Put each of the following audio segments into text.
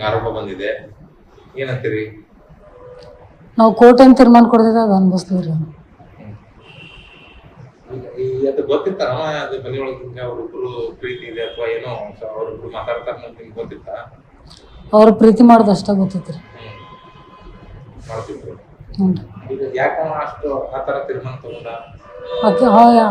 ಆರೋಪ ಬಂದಿದೆ. ಏನಂತೀರಿ? ನಾವು ಕೋರ್ಟ್ ಏನ್ ತೀರ್ಮಾನ ಕೊಡ್ತೈತೆ ಅದು ಅನ್ಭವಿಸ್ತೀವಿ ಈ ಅದು ಗೊತ್ತಿತ್ತ ಅದು ಮನೆ ಒಳಗೆ ಅವ್ರಿಬ್ರು ಪ್ರೀತಿ ಇದೆ ಅಥವಾ ಏನೋ ಅವ್ರಿಬ್ರು ಮಾತಾಡ್ತಾರೆ ಅಂತ ನಿಮ್ಗೆ ಗೊತ್ತಿತ್ತ? ಅವ್ರ ಪ್ರೀತಿ ಮಾಡೋದು ಅಷ್ಟೇ ಗೊತ್ತೈತ್ರಿ ರೀ. ಮಾಡ್ತಿದ್ರು. ಹ್ಞೂ ಈಗ ಯಾಕವ ಅಷ್ಟು ಆ ತರ ತೀರ್ಮಾನ ತಗೊಂಡ? ಅದ್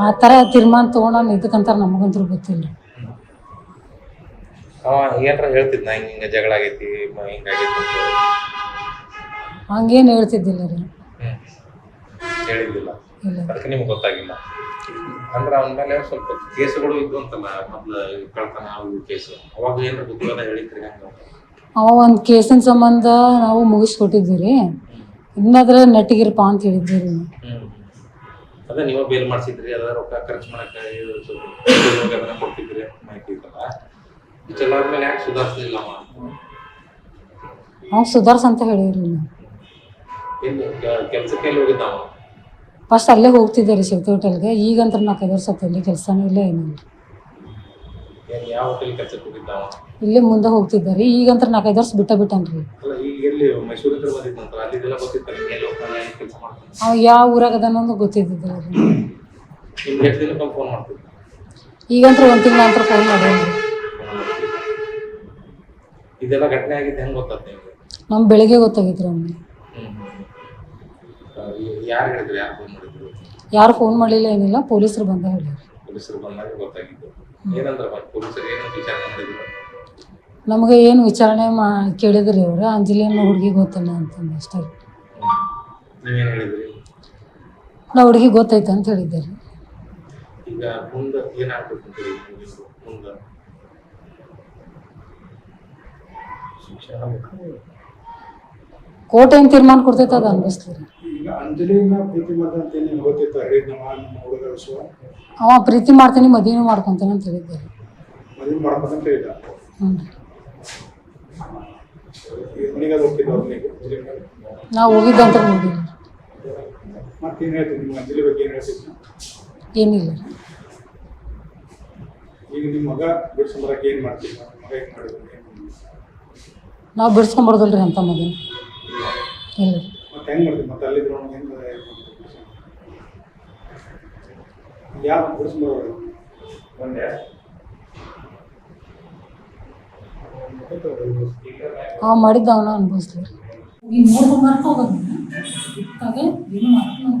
ಆ ಥರ ತೀರ್ಮಾನ ತೊಗೊಂಡು ಇದಕ್ಕಂತಾರ ನಮಗಂತೂ ಗೊತ್ತಿಲ್ಲ ಅವ ಏನ್ರ ಹೇಳ್ತಿದ್ನ ಹಿಂಗ ಹಿಂಗ ಜಗಳ ಆಗೈತಿ ಮ- ಹಿಂಗಾಗೈತಿ ಅಂತ ಹೇಳಿ. ಹಂಗೇನು ಹೇಳ್ತಿದ್ದಿಲ್ಲ ರೀ. ಹ್ಮ್. ಹೇಳಿದ್ದಿಲ್ಲ. ಇಲ್ಲ. ಅದಕ್ಕೆ ನಿಮ್ಗೆ ಗೊತ್ತಾಗಿಲ್ಲ. ಅಂದ್ರೆ ಅವನ ಮೇಲೆ ಸ್ವಲ್ಪ ಕೇಸುಗಳು ಇದ್ದು ಅಂತಲ್ಲ ಮೊದ್ಲು ಕಳ್ತನ ಅವು ಕೇಸು. ಅವಾಗ ಏನ್ರ ಗೊತ್ತಿಲ್ಲ ಹೇಳಿದ್ರಿ ಹಂಗ? ಅವ ಒಂದು ಕೇಸಿನ ಸಂಬಂಧ ನಾವು ಮುಗಿಸ್ಕೊಟ್ಟಿದ್ವಿ ರೀ ಇನ್ನಾದ್ರೆ ನಟಿಗಿರಪ್ಪ ಅಂತ ಹೇಳಿದ್ವಿ ರೀ. ಹ್ಮ್. ಅದೇ ನೀವು ಬೇಲ್ ಮಾಡ್ಸಿದ್ರಿ ಅದ ರೊಕ್ಕ ಖರ್ಚು ಮಾಡಕ್ಕೆ ಇದು ಸ್ವಲ್ಪ ಅದನ್ನ ಕೊಡ್ತಿದ್ರಿ ಅಂತ ಮಾಹಿತಿ ಇತ್ತಲ್ಲ. ಯಾಕೆ ಸುಧಾರಿಸ್ಲಿಲ್ಲ ಅವ ಅವ್ನು ಸುಧಾರ್ಸ್ ಅಂತ ಹೇಳಿವ್ರಿ ನಾವು ಕೆಲಸಕ್ಕೆ ಕೆಲ್ಸಕ್ಕೆ ಎಲ್ಲಿ ಹೋಗಿದ್ದ ಅವ ಫಸ್ಟ್ ಅಲ್ಲೇ ಹೋಗ್ತಿದ್ದೆ ರೀ ಶಕ್ತಿ ಹೋಟೆಲ್ಗೆ. ಈಗಂತ್ರ ನಾಲ್ಕೈದು ವರ್ಷ ಆತು ಅಲ್ಲಿ ಕೆಲಸನೂ ಇಲ್ಲ ಏನಿಲ್ಲ ಏನ್ ಯಾವ ಹೋಟೆಲ್ ಕೆಲ್ಸಕ್ಕೆ ಹೋಗಿದ್ದ ಅವ ಇಲ್ಲೇ ಮುಂದೆ ಹೋಗ್ತಿದ್ದೆ ರೀ ಈಗಂತ್ರ ನಾಲ್ಕೈದು ವರ್ಷ ಬಿಟ್ಟ ಬಿಟ್ಟನ್ರಿ. ಅಲ್ಲ ಈಗ ಎಲ್ಲಿ ಮೈಸೂರು ಹತ್ರ ಬಂದಿದ್ನಂತ ಅಲ್ಲಿದೆಲ್ಲ ಗೊತ್ತಿತ್ತ ನಿಮ್ಗೆ ಎಲ್ಲಿ ಹೋಗ್ತಾನೆ ಕೆಲಸ ಮಾಡ್ತಾನೆ? ಅವ ಯಾವ ಊರಾಗ ಅದಾನೊಂದು ಗೊತ್ತಿದ್ದಿಲ್ಲ ರೀ ನಿಮ್ಗೆ ಎಷ್ಟು ಫೋನ್ ಮಾಡ್ತಿದ್ದ? ಈಗಂತ್ರ ಒಂದು ತಿಂಗಳ ನಂತರ ಫೋನ್ ಮಾಡೇನ್ರಿ ಇದೆಲ್ಲ ಘಟನೆ ಆಗಿದ್ದು ಹೆಂಗ್ ಗೊತ್ತಾತ್ ನಿಮ್ಗೆ? ನಮ್ಮ ಬೆಳಿಗ್ಗೆ ಗೊತ್ತಾಗಿತ್ತು ಅವ್ನಿಗೆ ಯಾರು ಹೇಳಿದ್ರು ಯಾರು ಫೋನ್ ಮಾಡಿದ್ರು? ಯಾರು ಫೋನ್ ಮಾಡಲಿಲ್ಲ ಏನಿಲ್ಲ ಪೊಲೀಸರು ಬಂದ ಹೇಳಿದ್ರು. ಪೊಲೀಸರು ಬಂದಾಗ ಗೊತ್ತಾಗಿದ್ದು. ಏನಂದ್ರ ಪೊಲೀಸರು ಏನೋ ವಿಚಾರಣೆ ಮಾಡಿದ್ರು? ನಮಗೆ ಏನು ವಿಚಾರಣೆ ಮಾ ಕೇಳಿದ್ರಿ ಅವ್ರು ಅಂಜಲಿ ಅನ್ನೋ ಹುಡುಗಿ ಗೊತ್ತಲ್ಲ ಅಂತಂದು ಅಷ್ಟೇ. ರೀ ಹೇಳಿದ್ರಿ? ನಾ ಹುಡುಗಿ ಗೊತ್ತೈತೆ ಅಂತ ಹೇಳಿದ್ದೆ ರೀ. ಈಗ ಮುಂದೆ ಏನಾಗ್ಬೇಕು ನೀವು ಮುಂದೆ? ಕೋರ್ಟ್ ಏನು ತೀರ್ಮಾನ ಕೊಡ್ತೈತೆ ಅದು ಅನ್ಭವಿಸ್ತೀರಿ ಈಗ ಅಂಜಲಿನ ಪ್ರೀತಿ ಮಾಡ್ದಂತ ನಿಮ್ಗೆ ಗೊತ್ತಿತ್ತು ಹೇಳಿದ್ನವ ನಮ್ಮ ಹುಡುಗ ವಿಷಯ ಅವ ಪ್ರೀತಿ ಮಾಡ್ತೀನಿ ಮದುವೆನೂ ಮಾಡ್ಕೊಂತಾನೆ ಅಂತ ಹೇಳಿದ್ದೆ ರೀ ಮದುವೆ ಮಾಡ್ಬೇಕಂತ ಹೇಳಿದ ಹ್ಞೂ ಮನೆಗೆ ಹೋಗ್ತಿದ್ದ ಅಂಜಲಿಗೆ? ನಾವು ಹೋಗಿದ್ದಂತ ನೋಡಿಲ್ಲ ಮತ್ತೇನು ಹೇಳ್ತೀನಿ ನಿಮ್ಮ ಅಂಜಲಿ ಬಗ್ಗೆ ಏನು ಹೇಳ್ತಿದ್ನ ಏನಿಲ್ಲ ಈಗ ನಿಮ್ಮ ಮಗ ಬಿಡ್ಸ್ಕೊಂಬರಕ್ಕೆ ಏನು ಮಾಡ್ತೀವಿ ಮಗ ಏನು ಮಾಡಿದ್ರು ನಾವು ಬಿಡಿಸ್ಕೊಂಬರ್ದಲ್ರಿ ಅಂತ ಮಗನ. ಇಲ್ಲ ಅವ ಮಾಡಿದ್ದ ಅವನ ಅನ್ಭವಿಸ್ಲಿ ಈ ನೋಡ್ಕೊಂಬರ್ಕ ಹೋಗೋದು ಬಿಟ್ಟಾಗ ಏನು ಮಾಡಕ್ಕೆ ನಾವು